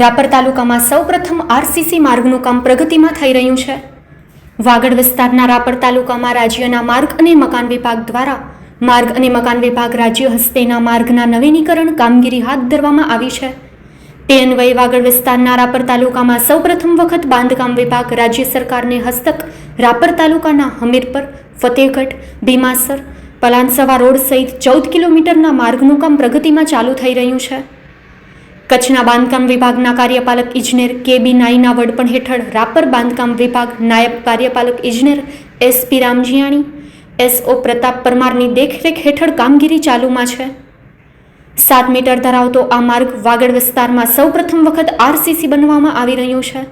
રાપર તાલુકામાં સૌપ્રથમ આરસીસી માર્ગનું કામ પ્રગતિમાં થઈ રહ્યું છે. વાગડ વિસ્તારના રાપર તાલુકામાં રાજ્યના માર્ગ અને મકાન વિભાગ દ્વારા માર્ગ અને મકાન વિભાગ રાજ્ય હસ્તેના માર્ગના નવીનીકરણ કામગીરી હાથ ધરવામાં આવી છે. તે અન્વયે વાગડ વિસ્તારના રાપર તાલુકામાં સૌપ્રથમ વખત બાંધકામ વિભાગ રાજ્ય સરકારને હસ્તક રાપર તાલુકાના હમીરપર, ફતેહગઢ, ભીમાસર, પલાનસવા રોડ સહિત ચૌદ કિલોમીટરના માર્ગનું કામ પ્રગતિમાં ચાલુ થઈ રહ્યું છે. કચ્છના બાંધકામ વિભાગના કાર્યપાલક ઇજનેર કે બી નાઈના વડપણ હેઠળ રાપર બાંધકામ વિભાગ નાયબ કાર્યપાલક ઇજનેર S P Ramjiyani SO Pratap પરમારની દેખરેખ હેઠળ કામગીરી ચાલુમાં છે. સાત મીટર ધરાવતો આ માર્ગ વાગડ વિસ્તારમાં સૌપ્રથમ વખત આરસીસી બનવામાં આવી રહ્યું છે.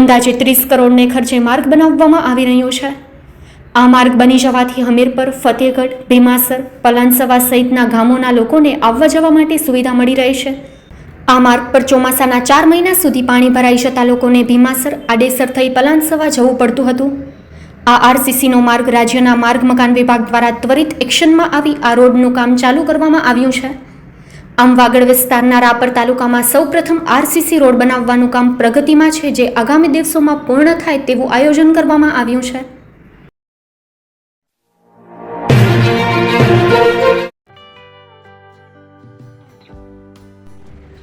અંદાજે ત્રીસ કરોડને ખર્ચે માર્ગ બનાવવામાં આવી રહ્યો છે. આ માર્ગ બની જવાથી હમીરપર, ફતેહગઢ, ભીમાસર, પલાનસવા સહિતના ગામોના લોકોને આવવા જવા માટે સુવિધા મળી રહેશે આ માર્ગ પર ચોમાસાના ચાર મહિના સુધી પાણી ભરાઈ જતા લોકોને ભીમાસર આડેસર થઈ પલાનસવા જવું પડતું હતું. આ આરસીસીનો માર્ગ રાજ્યના માર્ગ મકાન વિભાગ દ્વારા ત્વરિત એક્શનમાં આવી આ રોડનું કામ ચાલુ કરવામાં આવ્યું છે. આમ વાગડ વિસ્તારના રાપર તાલુકામાં સૌપ્રથમ આરસીસી રોડ બનાવવાનું કામ પ્રગતિમાં છે, જે આગામી દિવસોમાં પૂર્ણ થાય તેવું આયોજન કરવામાં આવ્યું છે.